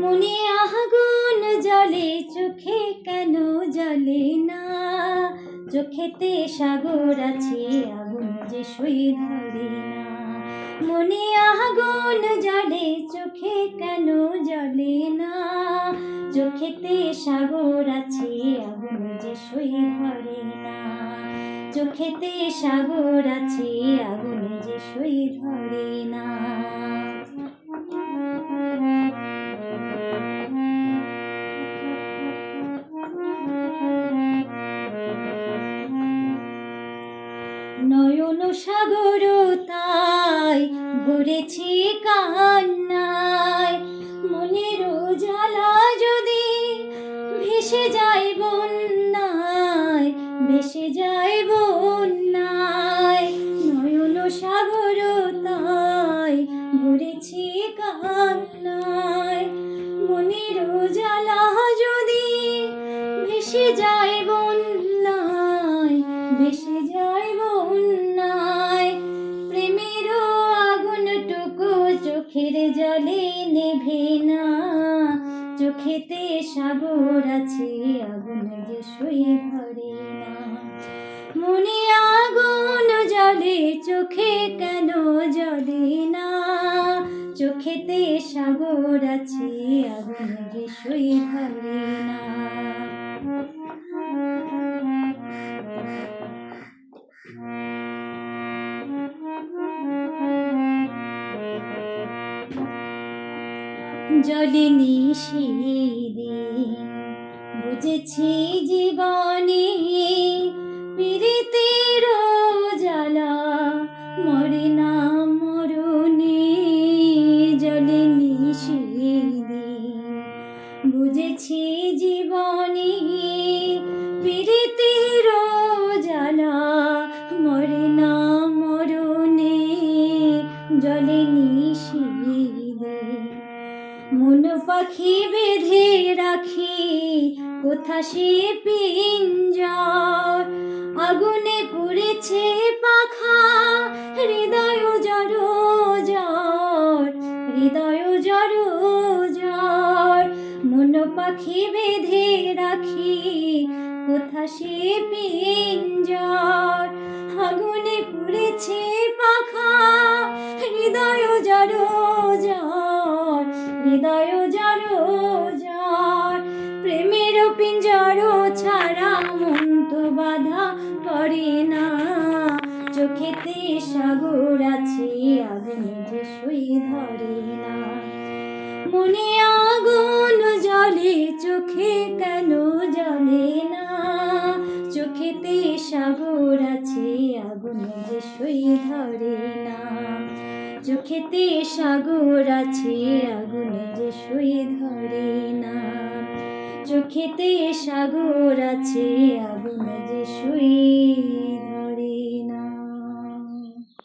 মনে আগুন জলে চোখে কেন জলে না? চোখেতে সাগর আছে, আগুন যে সই ধরে না। মনে আগুন জলে চোখে কেন জলে না? চোখেতে সাগর আছে, আগুন যে সই ধরে না। চোখেতে সাগর আছে, আগুন যে সই ধরে না। নয়ন সাগর তাই ভরেছি কান্নায়। মনের জ্বালা যদি ভেসে যায় বন্যায়, ভেসে যায় বন্যায়। নয়ন সাগর তাই ভরেছি কান্নায়। মনের জ্বালা যদি ভেসে যায় যায় বন্যায় প্রেমের আগুন টুকু চোখের জলে নেভে না। চোখেতে সাগর আছে, আগুন যে সই ধরে না। মনে আগুন জলে চোখে কেন জলে না? চোখেতে সাগর আছে, আগুন যে সই ধরে না। জলিনি সেদিন বুঝেছি জীবনে পীড়িতের জ্বালা মরে না মরণে জলিনি সেদিন বুঝেছি জীবনে পীড়িতের পাখি বেঁধে রাখি, কোথা সে পিঞ্জর? আগুনে পুড়েছে পাখা, হৃদয় জড় জ্বর, হৃদয় জড় জ্বর। মন পাখি বেঁধে রাখি, কোথা সে পিঞ্জর? আগুনে পুড়েছে পাখা, হৃদয় জড় জ্বর, হৃদয় করে না। চোখেতে সাগর আছে, আগুন যে সই ধরে না। মনে আগুন জলে চোখে কেন জলে না? চোখেতে সাগর আছে, আগুন যে সই ধরে না। চোখেতে সাগর আছে, আগুন যে সই ধরে না। চোখেতে সাগর আছে আগুন যে সই